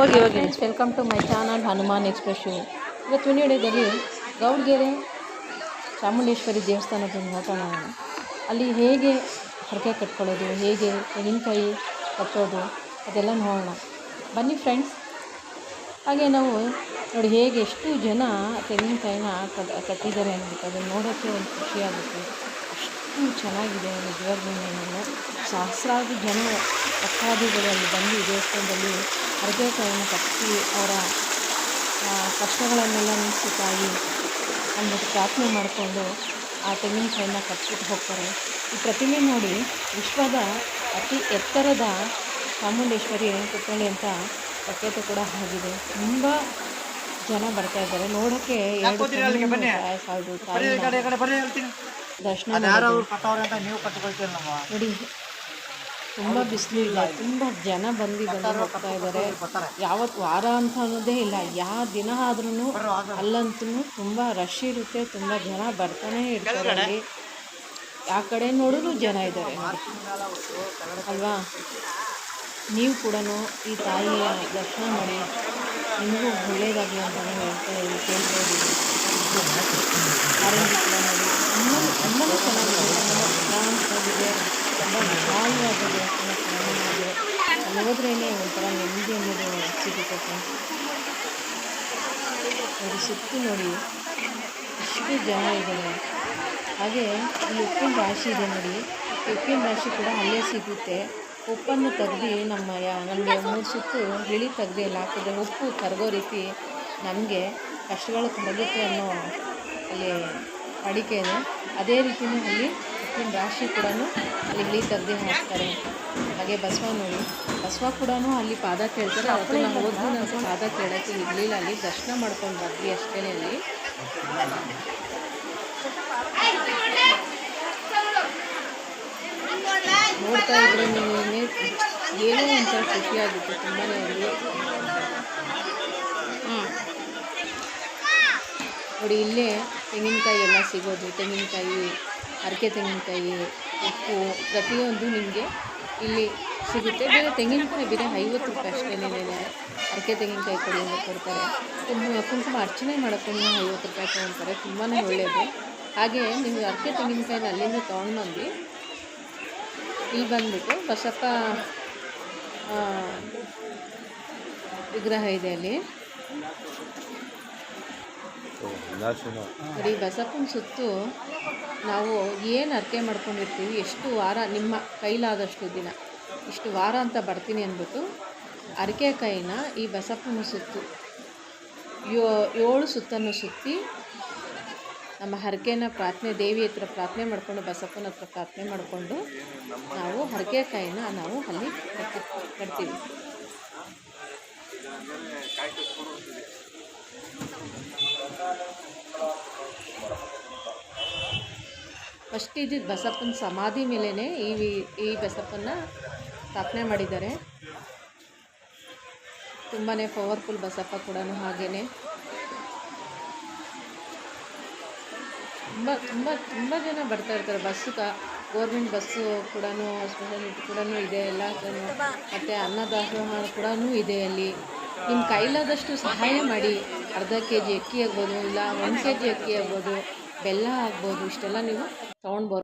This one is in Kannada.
ಹೋಗಿ ಹೋಗಿ. Welcome to my channel Hanuman express ಇವತ್ತು ವಿಡಿಯೋದಲ್ಲಿ ಗೌಡ್ಗೆರೆ ಚಾಮುಂಡೇಶ್ವರಿ ದೇವಸ್ಥಾನದ ನೋಡೋಣ ಅಲ್ಲಿ ಹೇಗೆ ಹರಕೆ ಕಟ್ಕೊಳ್ಳೋದು, ಹೇಗೆ ತೆಂಗಿನಕಾಯಿ ಕಟ್ಟೋದು, ಅದೆಲ್ಲ ನೋಡೋಣ. ಬನ್ನಿ ಫ್ರೆಂಡ್ಸ್ ಹಾಗೆ ನಾವು ನೋಡಿ ಹೇಗೆ ಎಷ್ಟು ಜನ ತೆಂಗಿನಕಾಯಿನ ಕಟ್, ಕಟ್ಟಿದ್ದಾರೆ ಅಂದ್ಬಿಟ್ಟು ಅದನ್ನು ನೋಡೋಕ್ಕೆ ಒಂದು ಖುಷಿಯಾಗುತ್ತೆ ಚೆನ್ನಾಗಿದೆ ನಿಜವಾಗ್ಲೂ ಸಹಸ್ರಾರು ಜನ ಭಕ್ತಾದಿಗಳು ಅಲ್ಲಿ ಬಂದು ಈ ದೇವಸ್ಥಾನದಲ್ಲಿ ಅರಗೆಕಾಯನ್ನು ಕಟ್ಟಿ ಅವರ ಕಷ್ಟಗಳನ್ನೆಲ್ಲ ತಾಯಿ ಅಂದ್ಬಿಟ್ಟು ಪ್ರಾರ್ಥನೆ ಮಾಡಿಕೊಂಡು ಆ ತೆಂಗಿನಕಾಯನ್ನ ಕಟ್ಬಿಟ್ಟು ಹೋಗ್ತಾರೆ. ಈ ಪ್ರತಿಮೆ ನೋಡಿ ವಿಶ್ವದ ಅತಿ ಎತ್ತರದ ಚಾಮುಂಡೇಶ್ವರಿ ಕುಪ್ಪಳ್ಳಿ ಅಂತ ಪ್ರಖ್ಯಾತಿ ಕೂಡ ಆಗಿದೆ. ತುಂಬ ಜನ ಬರ್ತಾ ಇದ್ದಾರೆ. ನೋಡೋಕ್ಕೆ ಎರಡು ಕಣ್ಣು ದರ್ಶನ ನೋಡಿ ತುಂಬ ಬಿಸಿಲು ಇಲ್ಲ ತುಂಬ ಜನ ಬಂದು ಬಂದು ಹೋಗ್ತಾ ಇದ್ದಾರೆ ಯಾವತ್ತು ವಾರ ಅಂತ ಅನ್ನೋದೇ ಇಲ್ಲ. ಯಾವ ದಿನ ಆದ್ರೂ. ಅಲ್ಲಂತೂ ತುಂಬ ರಶ್ ಇರುತ್ತೆ. ತುಂಬ ಜನ ಬರ್ತಾನೆ ಇರ್ತಾರೆ ಅಲ್ಲಿ. ಆ ಕಡೆ ನೋಡಿದ್ರು ಜನ ಇದ್ದಾರೆ ಅಲ್ವಾ? ನೀವು ಕೂಡ ಈ ತಾಯಿಯ ದರ್ಶನ ಮಾಡಿ. ನಿಮಗೂ ಒಳ್ಳೆಯದಾಗಲಿ ಅಂತಲೇ ಹೇಳ್ತಾ ಕೇಳ್ತಾ ಆರೆಂಜ್ ಕೂಡ ನೋಡಿ ತುಂಬ ತುಂಬಾ ಚೆನ್ನಾಗಿದೆ ತುಂಬ ಶಾಂತವಾಗಿದೆ ತುಂಬ ಚೆನ್ನಾಗಿದೆ ಹೋದ್ರೇ ಒಂಥರ ನೆಮ್ಮದಿ ಅನ್ನೋದು ಸಿಗುತ್ತೆ ಫ್ರೆಂಡ್ಸ್ ನೋಡಿ ಸುತ್ತು ನೋಡಿ ಇಷ್ಟು ಜನ ಇದ್ದಾರೆ ಹಾಗೆ ಈ ಉಪ್ಪಿನ ರಾಶಿ ಇದೆ ನೋಡಿ ಉಪ್ಪಿನ ರಾಶಿ ಕೂಡ ಅಲ್ಲೇ ಸಿಗುತ್ತೆ ಉಪ್ಪನ್ನು ತೆಗ್ದು ನಮ್ಮ ಯಾ ನಮಗೆ ಮೂರು ಸುತ್ತು ಬಿಳಿ ತೆಗ್ದು ಎಲ್ಲ ಹಾಕಿದ್ರೆ ಉಪ್ಪು ಕರಗೋ ರೀತಿ ನಮಗೆ ಕಷ್ಟಗಳು ಕರಗುತ್ತೆ ಅನ್ನೋ ಅಲ್ಲಿ ಅಡಿಕೆ ಇದೆ ಅದೇ ರೀತಿಯೂ ಅಲ್ಲಿ ಉಪ್ಪಿನ ರಾಶಿ ಕೂಡ ಅಲ್ಲಿ ತೆಗೆದು ಹಾಕ್ತಾರೆ. ಹಾಗೆ ಬಸವ ನೋಡಿ. ಬಸವ ಕೂಡ ಅಲ್ಲಿ ಪಾದ ಕೇಳ್ತಾರೆ. ಅವತ್ತು ನಾವು ಹೋದ್ವಿ ನಾವು ಪಾದ ಕೇಳೋಕ್ಕೆ ಇರಲಿಲ್ಲ. ಅಲ್ಲಿ ದರ್ಶನ ಮಾಡ್ಕೊಂಡು ಬಂದ್ವಿ ಅಷ್ಟೇ ಅಲ್ಲಿ. ನೋಡ್ತಾ ಇದ್ರೆ ನೀವು ಏನೋ ಒಂಥರ ಖುಷಿಯಾಗುತ್ತೆ ತುಂಬಾ ಅಲ್ಲಿ ನೋಡಿ, ಇಲ್ಲೇ ತೆಂಗಿನಕಾಯಿ ಎಲ್ಲ ಸಿಗೋದು. ತೆಂಗಿನಕಾಯಿ ಅರಕೆ ತೆಂಗಿನಕಾಯಿ, ಉಪ್ಪು ಪ್ರತಿಯೊಂದು ನಿಮಗೆ ಇಲ್ಲಿ ಸಿಗುತ್ತೆ. ಬೇರೆ ತೆಂಗಿನಕಾಯಿ ಬೇರೆ ಐವತ್ತು ರೂಪಾಯಿ ಅಷ್ಟೇನೇ ಅರಕೆ ತೆಂಗಿನಕಾಯಿ ಕೊಡಿ ಅಂತ ಕೊಡ್ತಾರೆ. ಕುಂಕುಮ ಅರ್ಚನೆ ಮಾಡೋಕ್ಕೂ ಐವತ್ತು ರೂಪಾಯಿ ತೊಗೊಳ್ತಾರೆ. ತುಂಬಾ ಒಳ್ಳೆಯದು ಹಾಗೆ ನಿಮಗೆ ಅರಕೆ ತೆಂಗಿನಕಾಯಿನ ಅಲ್ಲಿಂದ ತೊಗೊಂಡ್ಬಂದು ಇಲ್ಲಿ ಬಂದುಬಿಟ್ಟು ಬಸಪ್ಪ ವಿಗ್ರಹ ಇದೆ ಅಲ್ಲಿ. ನೋಡಿ ಬಸಪ್ಪನ ಸುತ್ತು ನಾವು ಏನು ಅರ್ಕೆ ಮಾಡ್ಕೊಂಡಿರ್ತೀವಿ, ಎಷ್ಟು ವಾರ ನಿಮ್ಮ ಕೈಲಾದಷ್ಟು ದಿನ. ಇಷ್ಟು ವಾರ ಅಂತ ಬರ್ತೀನಿ ಅಂದ್ಬಿಟ್ಟು ಕೈನ ಈ ಬಸಪ್ಪನ ಸುತ್ತು, ಯೋ ಏಳು ಸುತ್ತನ್ನು ಸುತ್ತಿ ನಮ್ಮ ಹರಕೆನ ಪ್ರಾರ್ಥನೆ, ದೇವಿ ಹತ್ರ ಪ್ರಾರ್ಥನೆ ಮಾಡಿಕೊಂಡು, ಬಸಪ್ಪನ ಹತ್ರ ಪ್ರಾರ್ಥನೆ ಮಾಡಿಕೊಂಡು ನಾವು ಹರಕೆಕಾಯಿನ ನಾವು ಅಲ್ಲಿ ಕಟ್ತೀವಿ. ಫಸ್ಟ್ ಇದ್ದಿದ್ದು ಬಸಪ್ಪನ ಸಮಾಧಿ ಮೇಲೇ ಈ ಈ ಬಸಪ್ಪನ ಸ್ಥಾಪನೆ ಮಾಡಿದ್ದಾರೆ. ತುಂಬಾ ಪವರ್ಫುಲ್ ಬಸಪ್ಪ ಕೂಡ ಹಾಗೇ ತುಂಬ ತುಂಬ ತುಂಬ ಜನ ಬರ್ತಾ ಇರ್ತಾರೆ. ಬಸ್ಸು ಕ ಗೋರ್ಮೆಂಟ್ ಬಸ್ಸು ಕೂಡ ಸ್ಪೆಷಾಲಿಟಿ ಕೂಡ ಇದೆ. ಎಲ್ಲ ಮತ್ತು ಅನ್ನದಾಸೋಹ ಕೂಡ ಇದೆ ಅಲ್ಲಿ. ನಿಮ್ಮ ಕೈಲಾದಷ್ಟು ಸಹಾಯ ಮಾಡಿ. ಅರ್ಧ ಕೆ ಜಿ ಅಕ್ಕಿ ಆಗ್ಬೋದು, ಇಲ್ಲ, ಒಂದು ಕೆ ಜಿ ಅಕ್ಕಿ ಆಗ್ಬೋದು, ಬೆಲ್ಲ ಆಗ್ಬೋದು, ಇಷ್ಟೆಲ್ಲ ನೀವು ತೊಗೊಂಡ್ಬರ್ಬೋದು